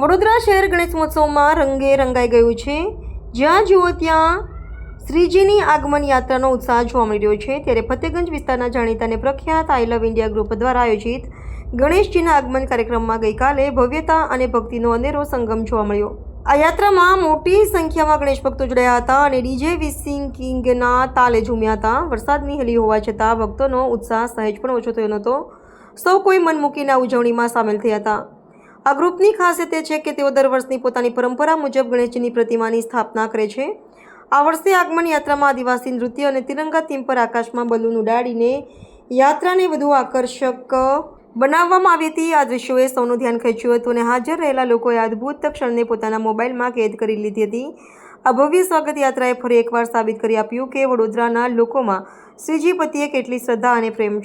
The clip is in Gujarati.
વડોદરા શહેર ગણેશ મહોત્સવમાં રંગે રંગાઈ ગયું છે. જ્યાં જુઓ ત્યાં શ્રીજીની આગમન યાત્રાનો ઉત્સાહ જોવા મળી રહ્યો છે. ત્યારે ફતેગંજ વિસ્તારના જાણીતા અને પ્રખ્યાત આઈ લવ ઇન્ડિયા ગ્રુપ દ્વારા આયોજિત ગણેશજીના આગમન કાર્યક્રમમાં ગઈકાલે ભવ્યતા અને ભક્તિનો અનેરો સંગમ જોવા મળ્યો. આ યાત્રામાં મોટી સંખ્યામાં ગણેશ ભક્તો જોડાયા હતા અને ડીજે વિસિંગ કિંગના તાલે ઝૂમ્યા હતા. વરસાદની હેલી હોવા છતાં ભક્તોનો ઉત્સાહ સહેજ પણ ઓછો થયો નહોતો. સૌ કોઈ મન મૂકીને ઉજવણીમાં સામેલ થયા હતા. આ ગ્રુપની ખાસિયત એ છે કે તેઓ દર વર્ષની પોતાની પરંપરા મુજબ ગણેશજીની પ્રતિમાની સ્થાપના કરે છે. આ વર્ષે આગમન યાત્રામાં આદિવાસી નૃત્ય અને તિરંગા થીમ પર આકાશમાં બલૂન ઉડાડીને યાત્રાને વધુ આકર્ષક બનાવવામાં આવી હતી. આ દૃશ્યોએ સૌનું ધ્યાન ખેંચ્યું હતું અને હાજર રહેલા લોકોએ અદ્ભુત ક્ષણને પોતાના મોબાઈલમાં કેદ કરી લીધી હતી. આ ભવ્ય સ્વાગત યાત્રાએ ફરી એકવાર સાબિત કરી આપ્યું કે વડોદરાના લોકોમાં શ્રીજીપતિએ કેટલી શ્રદ્ધા અને પ્રેમ